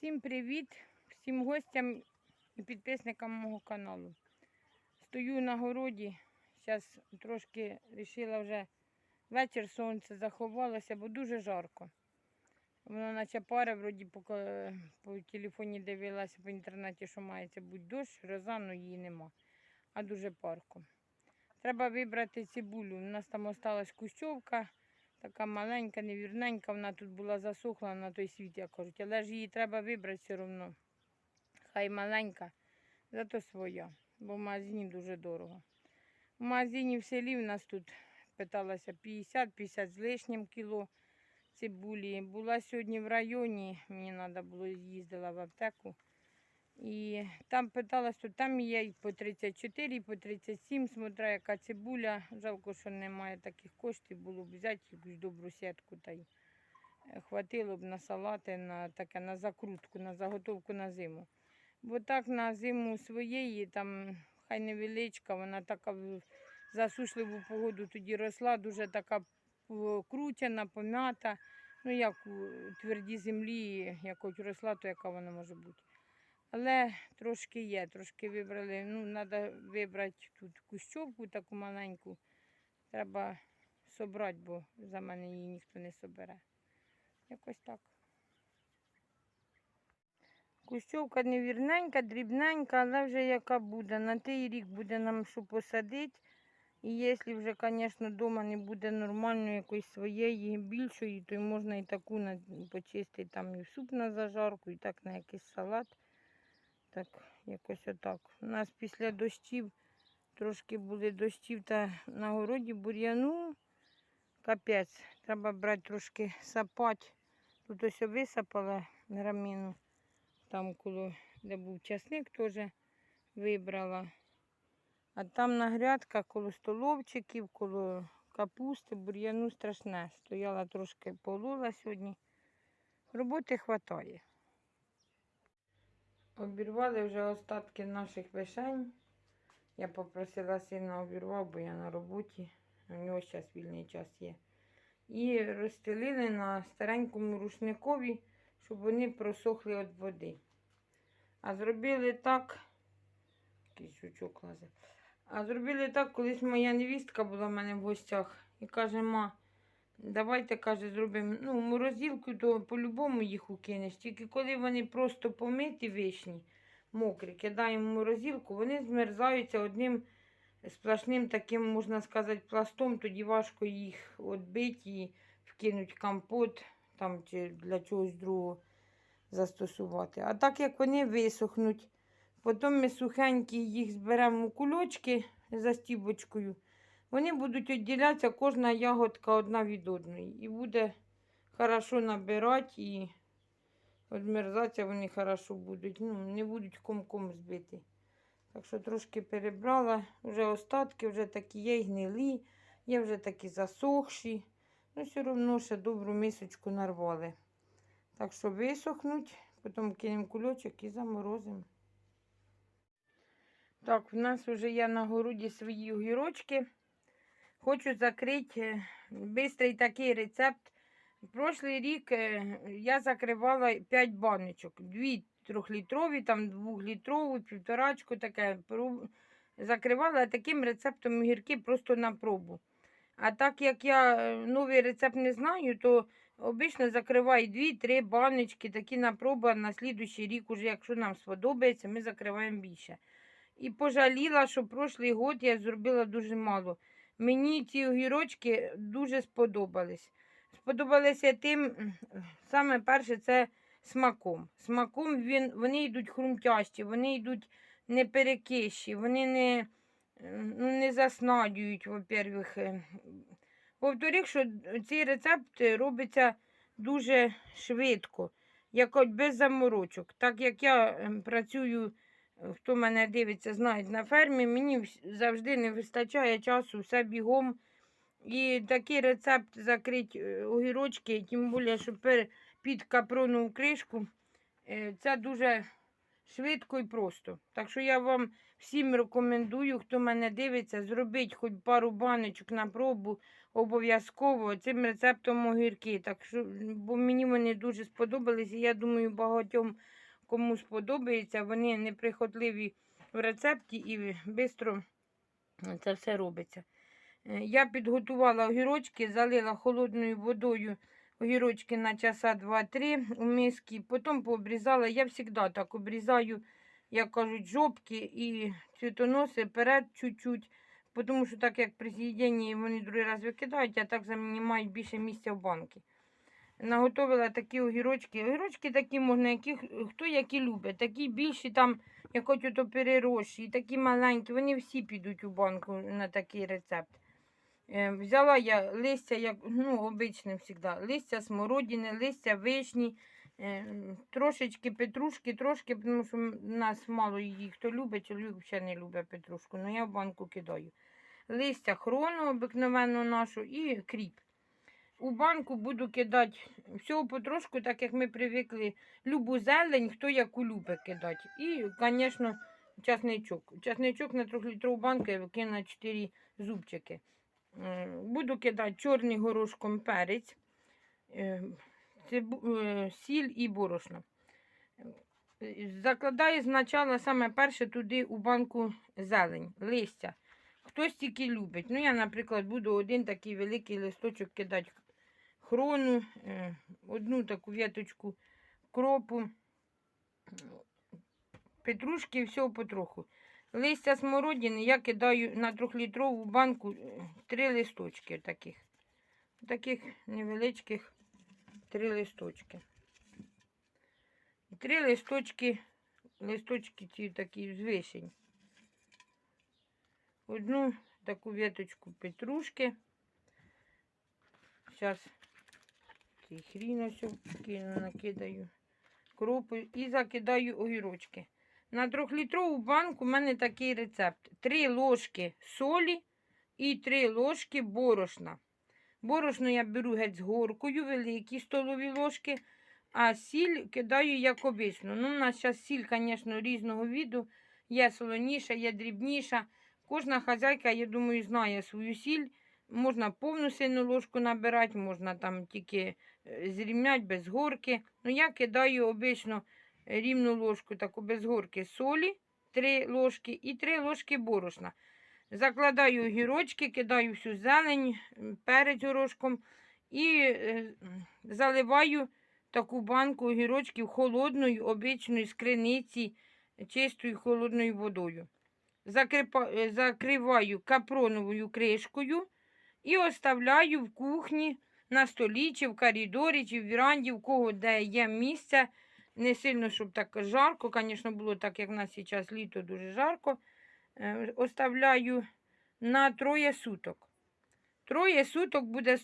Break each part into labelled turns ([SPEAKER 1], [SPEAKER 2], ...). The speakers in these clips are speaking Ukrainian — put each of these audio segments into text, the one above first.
[SPEAKER 1] Всім привіт, всім гостям і підписникам мого каналу. Стою на городі, зараз трошки вирішила вже вечір сонце заховалося, бо дуже жарко. Воно наче пари, вроді по, по телефоні дивилася по інтернеті, що мається бути дощ, гроза, але її нема. А дуже парко. Треба вибрати цибулю. У нас там осталась кущовка, така маленька, невірненька, вона тут була засохла на той світ, як кажуть. Але ж її треба вибрати все одно. Хай маленька, зато своя, бо в магазині дуже дорого. В магазині в селі в нас тут питалася 50-50 з лишнім кіло цибулі. Була сьогодні в районі, мені треба було їздила в аптеку. І там питалась, то там є і по 34, і по 37, смотря яка цибуля. Жалко, що немає таких коштів, було б взяти якусь добру сітку та й е, хватило б на салати, на таке, на закрутку, на заготовку на зиму. Бо так на зиму своєї, там хай невеличка, вона така в засушливу погоду тоді росла, дуже така крутяна, пом'ята. Ну як у твердій землі, як хоч росла, то яка вона може бути. Але трошки є, трошки вибрали. Ну, треба вибрати тут кущовку таку маленьку. Треба собрати, бо за мене її ніхто не собере. Якось так. Кущовка невірненька, дрібненька, але вже яка буде. На той рік буде нам що посадити. І якщо вже, звісно, вдома не буде нормально якоїсь своєї більшої, то можна і таку почистити там і в суп на зажарку, і так на якийсь салат. Так, якось отак. У нас після дощів трошки були дощів та на городі бур'яну. Капець. Треба брати трошки сапати. Тут ось висапала граміну. Там коло, де був часник, теж вибрала. А там на грядках коло столовчиків, коло капусти, бур'яну страшне. Стояла трошки полола сьогодні. Роботи вистачає. Обірвали вже остатки наших вишень. Я попросила сина обірвав, бо я на роботі. У нього зараз вільний час є. І розстелили на старенькому рушникові, щоб вони просохли від води. А зробили так, якийсь жучок лазить. А зробили так, колись моя невістка була в мене в гостях і каже, ма, давайте, каже, зробимо ну, морозилку, то по-любому їх укинеш. Тільки коли вони просто помиті вишні, мокрі, кидаємо в морозилку, вони змерзаються одним сплошним таким, можна сказати, пластом, тоді важко їх відбити і вкинути в компот там, чи для чогось другого застосувати. А так як вони висохнуть, потім ми сухенькі їх зберемо у кульочки за стібочкою. Вони будуть відділятися кожна ягодка одна від одної. І буде хорошо набирати і відмерзатися вони хорошо будуть. Ну, не будуть комком збити. Так що трошки перебрала. Вже остатки, вже такі є гнилі, є вже такі засохші. Ну, все одно ще добру мисочку нарвали. Так що висохнуть, потім кинемо кульочок і заморозимо. Так, в нас вже є на городі свої огірочки. Хочу закрити бистрий такий рецепт. Прошлий рік е, я закривала 5 баночок. Дві трьохлітрові, там двохлітрову, півторачку таке. Закривала таким рецептом огірки просто на пробу. А так як я е, новий рецепт не знаю, то обично закриваю 2-3 баночки такі на пробу, а на слідуючий рік, уже, якщо нам сподобається, ми закриваємо більше. І пожаліла, що прошлий год я зробила дуже мало. Мені ці огірочки дуже сподобались. Сподобалися тим, саме перше, це смаком. Смаком він, вони йдуть хрумтящі, вони йдуть не перекищі, вони не, ну, не заснадюють, во-первых. Е, Во-вторых, що цей рецепт робиться дуже швидко, як от без заморочок. Так як я працюю хто мене дивиться, знають на фермі, мені завжди не вистачає часу, все бігом. І такий рецепт закрити е, огірочки, тим більше, що під капронову кришку, е, це дуже швидко і просто. Так що я вам всім рекомендую, хто мене дивиться, зробіть хоч пару баночок на пробу обов'язково цим рецептом огірки. Так що, бо мені вони дуже сподобались, і я думаю, багатьом кому сподобається, вони неприхотливі в рецепті і швидко це все робиться. Е, Я підготувала огірочки, залила холодною водою огірочки на часа 2-3 у миски, потім пообрізала. Я завжди так обрізаю, як кажуть, жопки і цвітоноси перед чуть-чуть, тому що так як при з'їденні вони другий раз викидають, а так займають більше місця в банки. Наготовила такі огірочки. Огірочки такі можна, які, хто які любить. Такі більші там, як хоч ото перерощі, такі маленькі, вони всі підуть у банку на такий рецепт. Е, Взяла я листя, як ну, обичне завжди. Листя смородини, листя вишні, е, трошечки петрушки, трошки, тому що м- нас мало її хто любить, чоловік взагалі не любить петрушку, але я в банку кидаю. Листя хрону обикновенно нашу і кріп. У банку буду кидати всього потрошку, так як ми привикли любу зелень, хто яку любить кидати. І, звісно, часничок. Часничок на 3-літрову банку я викину на 4 зубчики. Е, Буду кидати чорний горошком перець, е, е, сіль і борошно. Закладаю спочатку саме перше туди у банку зелень, листя. Хтось тільки любить. Ну, я, наприклад, буду один такий великий листочок кидати хрону, е, одну таку в'яточку кропу, петрушки, всього потроху. Листя смородини я кидаю на трьохлітрову банку е, три листочки таких. Таких невеличких три листочки. Три листочки, листочки ці такі з вишень. Одну таку веточку петрушки. Зараз цей хрін ось накидаю кропу і закидаю огірочки. На трьохлітрову банку у мене такий рецепт. Три ложки солі і три ложки борошна. Борошно я беру геть з горкою, великі столові ложки, а сіль кидаю як обично. Ну, у нас зараз сіль, звісно, різного виду. Є солоніша, є дрібніша. Кожна хазяйка, я думаю, знає свою сіль. Можна повну сильну ложку набирати, можна там тільки зрівняти без горки. Ну, я кидаю обично рівну ложку таку без горки солі, 3 ложки і 3 ложки борошна. Закладаю огірочки, кидаю всю зелень, м, перець горошком і е, заливаю таку банку огірочків холодною, обичною з чистою холодною водою. Е, закриваю капроновою кришкою і оставляю в кухні на столі, чи в коридорі, чи в віранді, в кого де є місце. Не сильно, щоб так жарко. Звісно, було так, як в нас зараз літо дуже жарко. Е, Оставляю на троє суток. Троє суток буде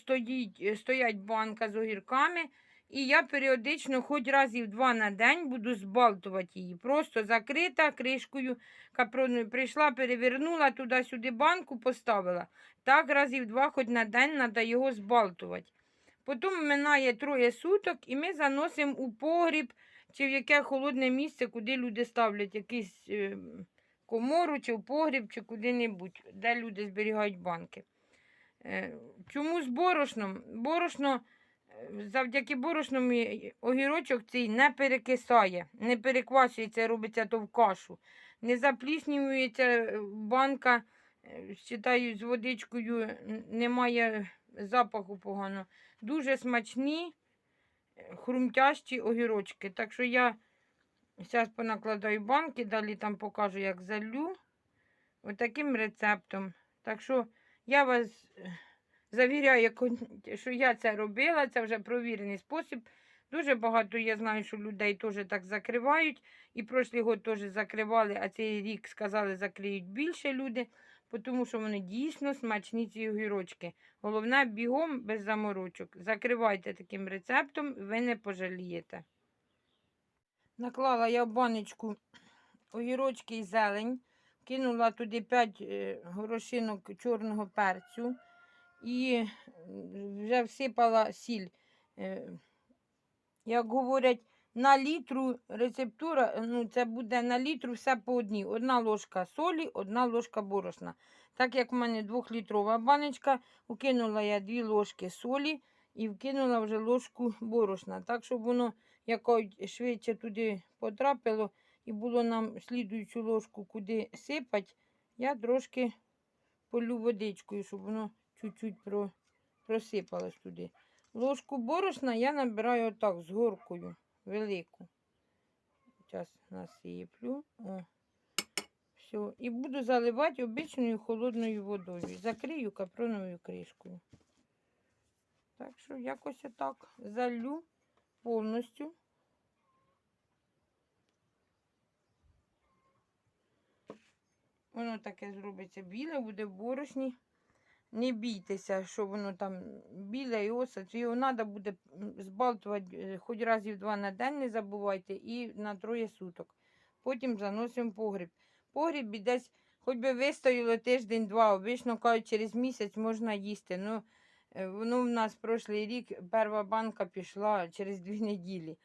[SPEAKER 1] е, стоять банка з огірками. І я періодично, хоч разів два на день, буду збалтувати її. Просто закрита кришкою капроною. Прийшла, перевернула туди-сюди банку, поставила. Так разів два, хоч на день, треба його збалтувати. Потім минає троє суток, і ми заносимо у погріб чи в яке холодне місце, куди люди ставлять якийсь е, комору, чи в погріб, чи куди-небудь, де люди зберігають банки. Е, чому з борошном? Борошно, е, завдяки борошному огірочок цей не перекисає, не переквасюється, робиться то в кашу. Не запліснюється банка, вважаю, з водичкою, немає запаху погано. Дуже смачні е, хрумтящі огірочки. Так що я зараз понакладаю банки, далі там покажу, як залю. Отаким рецептом. Так що я вас е, завіряю, що я це робила, це вже провірений спосіб. Дуже багато я знаю, що людей теж так закривають. І прошлий год теж закривали, а цей рік сказали, закриють більше люди, бо тому що вони дійсно смачні ці огірочки. Головне, бігом без заморочок. Закривайте таким рецептом, ви не пожалієте. Наклала я в баночку огірочки і зелень, кинула туди 5 горошинок чорного перцю і вже всипала сіль. Е, Як говорять, на літру рецептура, ну це буде на літру все по одній. Одна ложка солі, одна ложка борошна. Так як в мене двохлітрова баночка, укинула я дві ложки солі і вкинула вже ложку борошна. Так, щоб воно швидше туди потрапило і було нам слідуючу ложку куди сипати, я трошки полю водичкою, щоб воно чуть-чуть про, просипалось туди. Ложку борошна я набираю отак з горкою велику. Зараз насиплю. О. Все. І буду заливати обичною холодною водою. Закрию капроновою кришкою. Так що якось отак залю повністю. Воно таке зробиться біле, буде борошні. Не бійтеся, що воно там біле і осад. Його треба буде збалтувати е, хоч разів два на день, не забувайте, і на троє суток. Потім заносимо погріб. Погріб десь, хоч би вистояло тиждень-два, обично кажуть, через місяць можна їсти. Ну, е, воно в нас прошлий рік, перша банка пішла через дві неділі.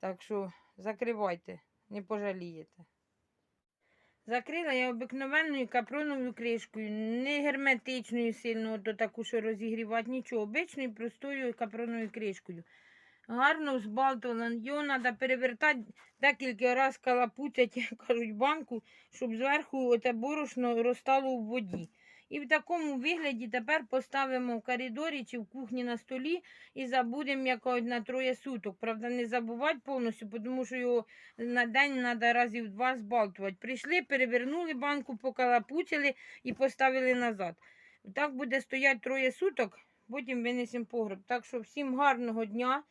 [SPEAKER 1] Так що закривайте, не пожалієте. Закрила я обикновенною капроновою кришкою, не герметичною сильно, то таку, що розігрівати, нічого. Обичною простою капроновою кришкою. Гарно взбалтувала. Його треба перевертати декілька разів калапуцять, кажуть, банку, щоб зверху оте борошно розтало в воді. І в такому вигляді тепер поставимо в коридорі чи в кухні на столі і забудемо якось на троє суток. Правда, не забувати повністю, тому що його на день треба разів два збалтувати. Прийшли, перевернули банку, покалапуцили і поставили назад. Так буде стояти троє суток, потім винесемо погреб. Так що всім гарного дня,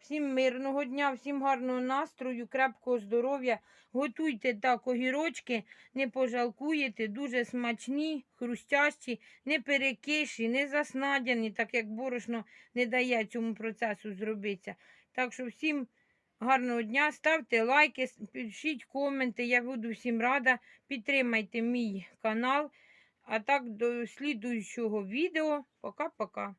[SPEAKER 1] всім мирного дня, всім гарного настрою, крепкого здоров'я. Готуйте так огірочки, не пожалкуєте, дуже смачні, хрустящі, не перекиші, не заснадяні, так як борошно не дає цьому процесу зробитися. Так що всім гарного дня, ставте лайки, пишіть коменти, я буду всім рада. Підтримайте мій канал. А так до слідуючого відео. Пока-пока.